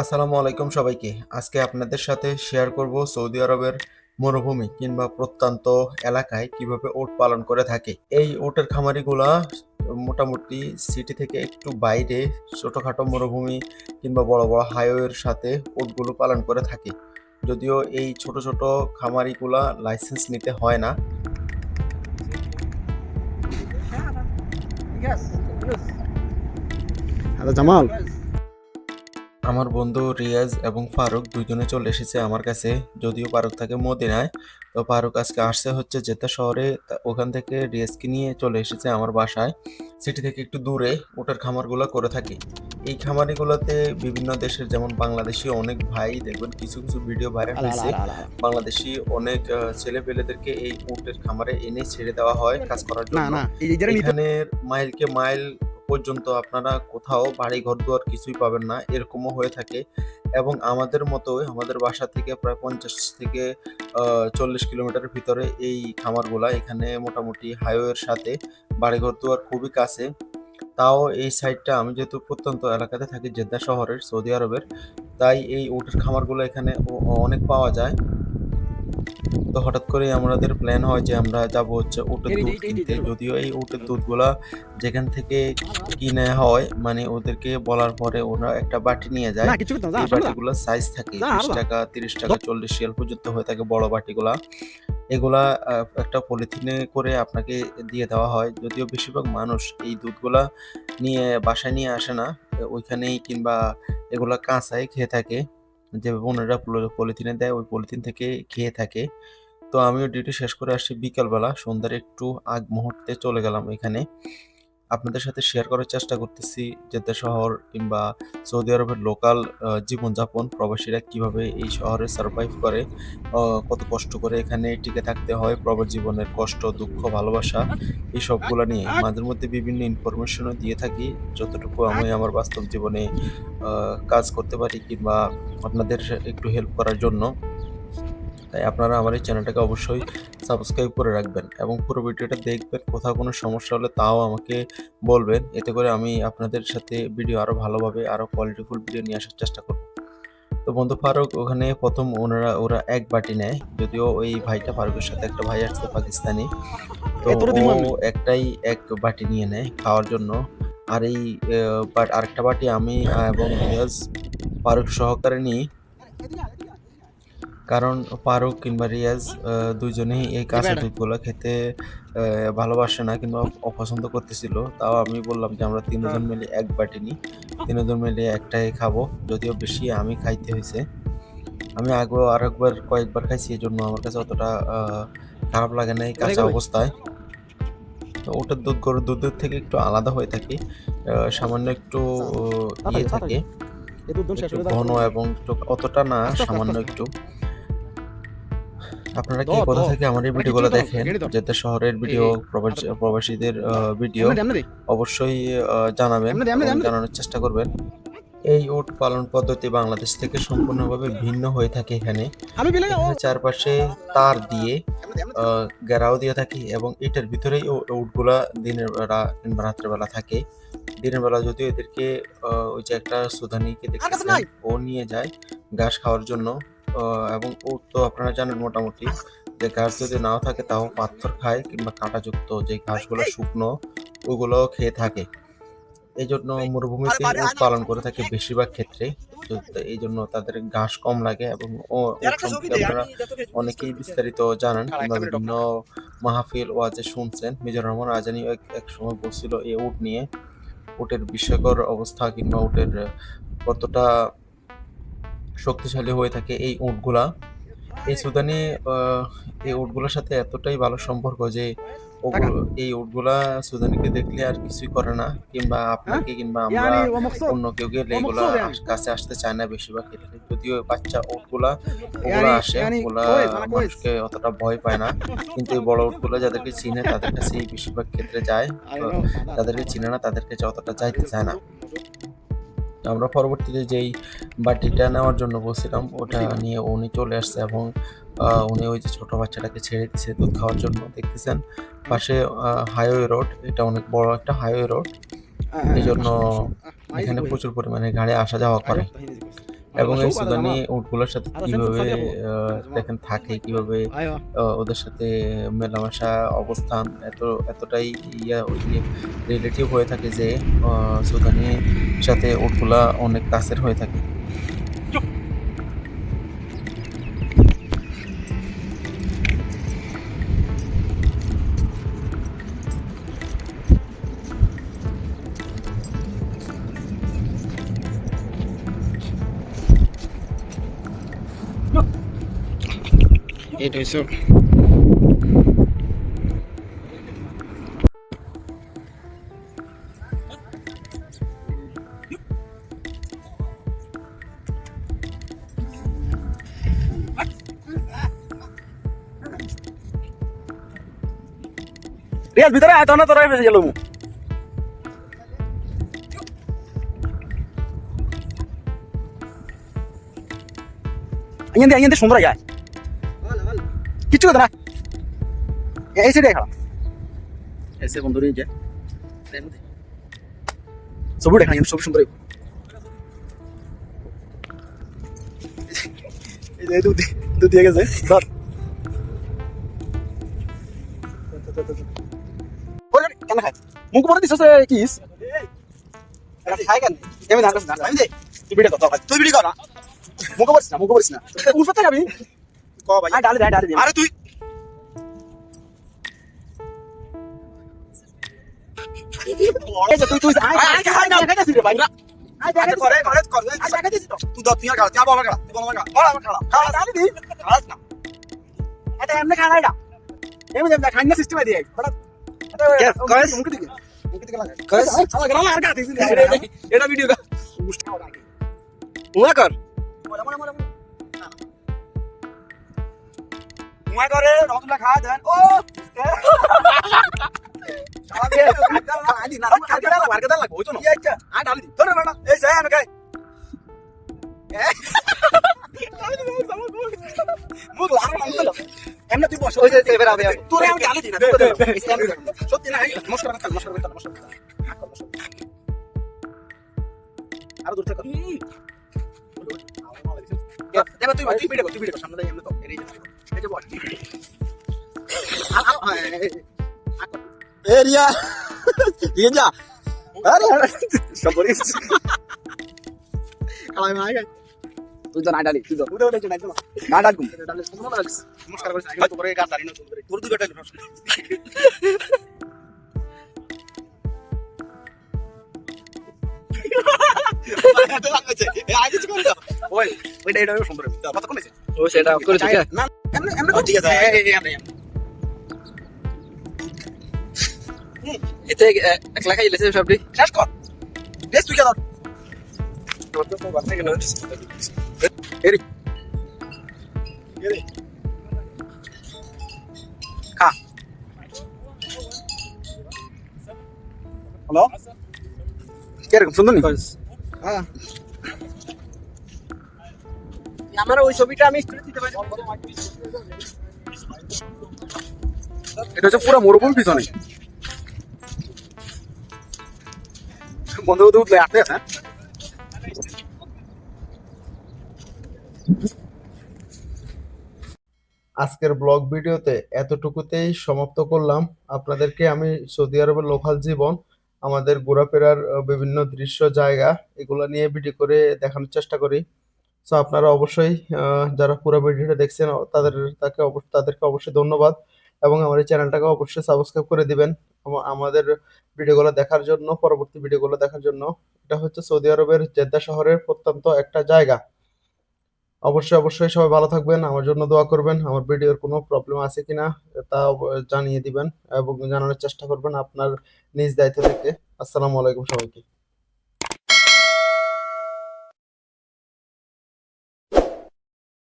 আসসালামু আলাইকুম সবাইকে। আজকে আপনাদের সাথে শেয়ার করব সৌদি আরবের মরুভূমি কিংবা প্রত্যন্ত এলাকায় কীভাবে ওট পালন করে থাকে। এই ওটের খামারিগুলা মোটামুটি সিটি থেকে একটু বাইরে ছোটোখাটো মরুভূমি কিংবা বড় বড় হাইওয়ের সাথে ওটগুলো পালন করে থাকে। যদিও এই ছোট ছোট খামারিগুলা লাইসেন্স নিতে হয় না। জামাল আমার বন্ধু রিয়াজ এবং ফারুক দুজনে চলে এসেছে আমার কাছে। যদিও ফারুক থাকে মদিনায় তো ফারুক আজকে আসছে হচ্ছে জেদ্দা শহরে। ওখান থেকে রিয়াজকে নিয়ে চলে এসেছে আমার বাসায়। সিটি থেকে একটু দূরে ওটার খামারগুলো করে থাকি। এই খামারিগুলোতে বিভিন্ন দেশের যেমন বাংলাদেশি অনেক ভাই দেখবেন কিছু কিছু ভিডিও ভাইরাল হয়েছে। বাংলাদেশি অনেক ছেলে পেলেদেরকে এই উটের খামারে এনে ছেড়ে দেওয়া হয় কাজ করার জন্য। এখানের মাইলকে মাইল পর্যন্ত আপনারা কোথাও বাড়ি ঘর দুয়ার কিছুই পাবেন না, এরকমও হয়ে থাকে। এবং আমাদের মতোই আমাদের বাসা থেকে প্রায় পঞ্চাশ থেকে চল্লিশ কিলোমিটার ভিতরে এই খামারগুলা, এখানে মোটামুটি হাইওয়ের সাথে বাড়িঘর দুয়ার খুবই কাছে। তাও এই সাইডটা আমি যেহেতু প্রত্যন্ত এলাকাতে থাকি, জেদ্দা শহরের সৌদি আরবের, তাই এই উটের খামারগুলো এখানে অনেক পাওয়া যায়। তো হঠাৎ করে আমাদের প্ল্যান হয় যে আমরা যাব হচ্ছে উটের দুধ কিনতে। যদিও এই উটের দুধগুলা যেখান থেকে কিনে হয় মানে ওদেরকে বলার পরে ওরা একটা বাটি নিয়ে যায়। এই বাটিগুলোর সাইজ থাকে বিশ টাকা তিরিশ টাকা চল্লিশ রিয়াল পর্যন্ত হয়ে থাকে বড় বাটিগুলা। এগুলা একটা পলিথিনে করে আপনাকে দিয়ে দেওয়া হয়। যদিও বেশিরভাগ মানুষ এই দুধগুলা নিয়ে বাসায় নিয়ে আসে না ওইখানেই কিংবা এগুলা কাঁচাই খেয়ে থাকে। যে বোনেরা পলি- পলিথিনে দেয়, ওই পলিথিন থেকে খেয়ে থাকে। তো আমিও ডিউটি শেষ করে আসছি বিকালবেলা। সন্ধ্যার একটু আগ মুহূর্তে চলে গেলাম এখানে। আপনাদের সাথে শেয়ার করার চেষ্টা করতেছি জেদ্দা শহর কিংবা সৌদি আরবের লোকাল জীবনযাপন প্রবাসীরা কীভাবে এই শহরে সার্ভাইভ করে কত কষ্ট করে এখানে টিকে থাকতে হয়, প্রবাস জীবনের কষ্ট, দুঃখ, ভালোবাসা, এই সবগুলো নিয়ে। মাঝে মধ্যে বিভিন্ন ইনফরমেশনও দিয়ে থাকি, যতটুকু আমি আমার বাস্তব জীবনে কাজ করতে পারি কিংবা আপনাদের একটু হেল্প করার জন্য। তাই আপনারা আমার এই চ্যানেলটাকে অবশ্যই সাবস্ক্রাইব করে রাখবেন এবং পুরো ভিডিওটা দেখবেন কোথাও কোনো সমস্যা হলে তাও আমাকে বলবেন এতে করে আমি আপনাদের সাথে ভিডিও আরও ভালোভাবে আরও কোয়ালিটিফুল ভিডিও নিয়ে আসার চেষ্টা করব। তো বন্ধু ফারুক ওখানে প্রথম ওনারা ওরা এক বাটি নেয় যদিও ওই ভাইটা ফারুকের সাথে একটা ভাই আসছে পাকিস্তানি। তো? ও একটাই এক বাটি নিয়ে নেয় খাওয়ার জন্য। আর এই আরেকটা বাটি আমি এবং ফারুক সহকারে নিই। কারণ ফারুক কিংবা রিয়াজ আহ, দুইজনেই এই কাঁচা দুধগুলো খেতে ভালোবাসে না কিংবা অপছন্দ করতেছিল। তাও আমি বললাম যে আমরা তিনজন মিলে এক বাটি নিই তিনজন মিলে একটাই খাব যদিও বেশি আমি খাইতে হয়েছে আমি আগেও আর একবার কয়েকবার খাইছি এই জন্য আমার কাছে অতটা খারাপ লাগে না এই কাঁচা অবস্থায়। তো ওটার দুধ গরুর দুধের থেকে একটু আলাদা হয়ে থাকে সামান্য একটু ইয়ে থাকে। হয়ে ঘন এবং অতটা না আস্তে আস্তে, সামান্য একটু। আপনারা কি কোথা। থেকে আমার এই ভিডিওগুলো দেখেন। যাতে শহরের ভিডিও প্রবাসী প্রবাসীদের ভিডিও। অবশ্যই জানাবেন। জানানোর চেষ্টা করবেন এই উট পালন পদ্ধতি বাংলাদেশ থেকে সম্পূর্ণভাবে ভিন্ন হয়ে থাকে এখানে চারপাশে তার দিয়ে ঘেরাও দিয়ে থাকে এবং এটার ভিতরেই উটগুলা দিনের বেলা কিংবা রাত্রের বেলা থাকে দিনের বেলা যদিও এদেরকে ওই যে একটা সুদানিকে দেখতেছেন নাই। ও নিয়ে যায় ঘাস খাওয়ার জন্য এবং উট তো আপনারা জানেন মোটামুটি যে ঘাস যদি নাও থাকে তাও পাথর খায় কিংবা কাঁটাযুক্ত যে ঘাসগুলো শুকনো ওগুলোও খেয়ে থাকে। এই জন্য মরুভূমিতে উট পালন করে থাকে বেশিরভাগ ক্ষেত্রে। এই জন্য তাদের ঘাস কম লাগে এবং ও উট সম্পর্কে আপনারা অনেকেই বিস্তারিত জানেন কিংবা বিভিন্ন মাহফিল ওয়াজে শুনছেন। মিজানুর রহমান আজানি এক সময় বলছিল এই উট নিয়ে উটের বিস্ময়কর অবস্থা কিংবা উটের কতটা শক্তিশালী হয়ে থাকে এই উটগুলা। এই সুদানি এই উটগুলোর সাথে এতটাই ভালো সম্পর্ক যে এই উটগুলা সুদানিকে দেখলে আর কিছুই করে না কিংবা আপনাকে কিংবা আমরা অন্য কেউ গেলে এগুলা কাছে আসতে চায় না বেশিরভাগ ক্ষেত্রে। যদিও বাচ্চা উটগুলা ওগুলা আসে ওগুলা মানে? মানুষকে অতটা ভয় পায় না। কিন্তু এই বড় উটগুলা যাদেরকে চিনে তাদের কাছে বেশিরভাগ ক্ষেত্রে যায়। যাদেরকে চিনে না তাদের কাছে অতটা যাইতে চায় না। আমরা পরবর্তীতে যেই বাটিটা নেওয়ার জন্য বলছিলাম ওটা নিয়ে উনি চলে আসছে এবং উনি ওই যে ছোট বাচ্চাটাকে ছেড়ে দিচ্ছে দুধ খাওয়ার জন্য দেখতেছেন? পাশে হাইওয়ে রোড এটা অনেক বড় একটা হাইওয়ে রোড এই জন্য এখানে প্রচুর পরিমাণে গাড়ি আসা যাওয়া করে। এবং এই সুদানি। উটগুলোর সাথে কীভাবে। দেখেন থাকে কীভাবে ওদের সাথে মেলামেশা অবস্থান এত এতটাই ইয়া রিলেটিভ হয়ে থাকে যে সুদানির সাথে উটগুলা অনেক কাছের হয়ে থাকে এটা হইছে রিয়াজ ভিতরে আয় তখন তোরা ফেসে গেল আইয়ান আইয়ান সুন্দর আয়। কিচ্ছু কথা না। এই সাইডে খারাপ এসে বন্ধু নিয়ে যায় ছবি দেখা ছবি সুন্দর। দুধ দিয়ে গেছে ধর। কেন খায়? মুখ পরে দিছস কিস? খাই কেন ধান আমি দে তুই ভিডিও কর তুই ভিডিও কর মুখ পরিস না মুখ পরিস না। উঠতে ক ভাই ডালে দে ডালে দে আরে তুই এই যে তুই তুই আয় আয় আয় না খাইতাছিস রে ভাই আয় দেখা করে করে করে আয় দেখাইছিস তো তুই দত নিয়ে খাও যা বাবা খাও তুই বাবা খাও বড় আমার খাও খাও ডালে দি খাস না এটা এমনি খানা এটা এমনি এমনি খাইনা সিস্টেম দিয়ে বড় কয়েস মুখ দিকে মুখ দিকে লাগা কয়েস সালা গলা আর কাটিস এটা ভিডিও কা উয়া কর মরে মরে মরে উয়া করে রহমতুল্লাহ খা দেন ও আচ্ছা আরও দূর থেকে তুই তুই ভিডিও তুই ভিডিও সামনে এমনি তো এই যে এই যে বল যা। আরে সব বলিস কালাই মাই তুই তো না ডালি তুই তো। উড়ে উড়ে নাই তো না ডাল গুম ডালে সুন্দর লাগিস নমস্কার করিস আগে তো গাছ দাঁড়ি না তোর তোর দুই বেটা ওই ওইটা এটা সুন্দর। কত কোন ও সেটা করে ঠিক আছে না এমনি এমনি ঠিক আছে এমনি এতে এ- একলা খাই লেছে সবটি শেষ কর বেশ তুই কেন এরি এরি খা হ্যালো কীরকম সুন্দর নি হ্যাঁ আমার ওই ছবিটা আমি দিতে পারি? এটা হচ্ছে পুরো মরুভূমি পিছনে। বন্ধু বন্ধু উঠলে আছে আজকের ব্লগ ভিডিওতে এতটুকুতেই সমাপ্ত করলাম। আপনাদেরকে আমি সৌদি আরবের লোকাল জীবন আমাদের ঘোরাফেরার বিভিন্ন দৃশ্য জায়গা এগুলো নিয়ে ভিডিও করে দেখানোর চেষ্টা করি। সো আপনারা অবশ্যই যারা পুরো ভিডিওটা দেখছেন তাদের, তাকে তাদেরকে অবশ্যই ধন্যবাদ। এবং আমার এই চ্যানেলটাকে অবশ্যই সাবস্ক্রাইব করে দিবেন আমা- আমাদের ভিডিওগুলো দেখার জন্য, পরবর্তী ভিডিওগুলো দেখার জন্য। এটা হচ্ছে সৌদি আরবের জেদ্দা শহরের প্রত্যন্ত একটা জায়গা। অবশ্যই অবশ্যই সবাই ভালো থাকবেন, আমার জন্য দোয়া করবেন। আমার ভিডিওর কোনো প্রবলেম আছে কিনা, তা জানিয়ে দিবেন এবং জানানোর চেষ্টা করবেন আপনার নিজ দায়িত্ব থেকে। আসসালামু আলাইকুম সবাইকে।